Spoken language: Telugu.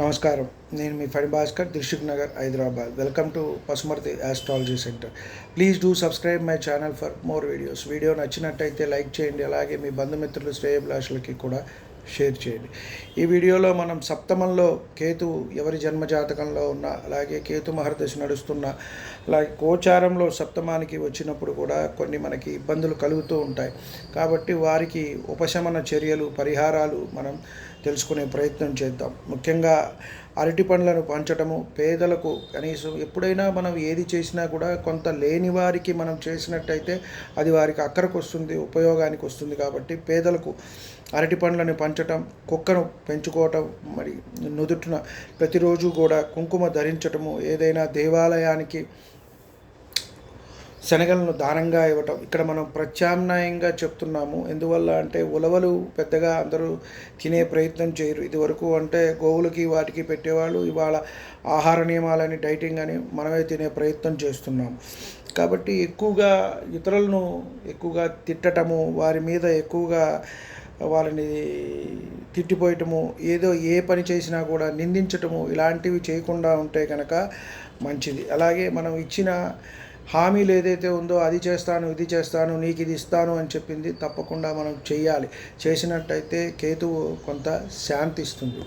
నమస్కారం. నేను మీ Phani Bhaskar Dilsukhnagar Hyderabad. Welcome to Pasumarthi astrology centre please do subscribe my channel for more videos video నచ్చినట్టయితే లైక్ చేయండి. అలాగే మీ బంధుమిత్రులు శ్రేయభిలాషులకి కూడా షేర్ చేయండి. ఈ వీడియోలో మనం సప్తమంలో కేతు ఎవరి జన్మ జాతకంలో ఉన్న అలాగే కేతు మహర్దశ నడుస్తున్న అలాగే గోచారంలో సప్తమానికి వచ్చినప్పుడు కూడా కొన్ని మనకి ఇబ్బందులు కలుగుతూ ఉంటాయి. కాబట్టి వారికి ఉపశమన చర్యలు పరిహారాలు మనం తెలుసుకునే ప్రయత్నం చేద్దాం. ముఖ్యంగా అరటి పండ్లను పంచటము పేదలకు కనీసం ఎప్పుడైనా మనం ఏది చేసినా కూడా కొంత లేని వారికి మనం చేసినట్టయితే అది వారికి అక్కరకు వస్తుంది ఉపయోగానికి వస్తుంది కాబట్టి పేదలకు అరటి పండ్లను పంచటం కుక్కను పెంచుకోవటం మరి నుదుటిన ప్రతిరోజు కూడా కుంకుమ ధరించటము ఏదైనా దేవాలయానికి శనగలను దానంగా ఇవ్వటం. ఇక్కడ మనం ప్రత్యామ్నాయంగా చెప్తున్నాము. ఎందువల్ల అంటే ఉలవలు పెద్దగా అందరూ తినే ప్రయత్నం చేయరు. ఇదివరకు అంటే గోవులకి వాటికి పెట్టేవాళ్ళు ఇవాళ ఆహార నియమాలని డైటింగ్ అని మనమే తినే ప్రయత్నం చేస్తున్నాం. కాబట్టి ఎక్కువగా ఇతరులను ఎక్కువగా తిట్టటము వారి మీద ఎక్కువగా వాళ్ళని తిట్టిపోయటము ఏదో ఏ పని చేసినా కూడా నిందించటము ఇలాంటివి చేయకుండా ఉంటే కనుక మంచిది. అలాగే మనం ఇచ్చిన హామీలు ఏదైతే ఉందో అది చేస్తాను ఇది చేస్తాను నీకు ఇది ఇస్తాను అని చెప్పింది తప్పకుండా మనం చేయాలి. చేసినట్టయితే కేతువు కొంత శాంతిస్తుంది.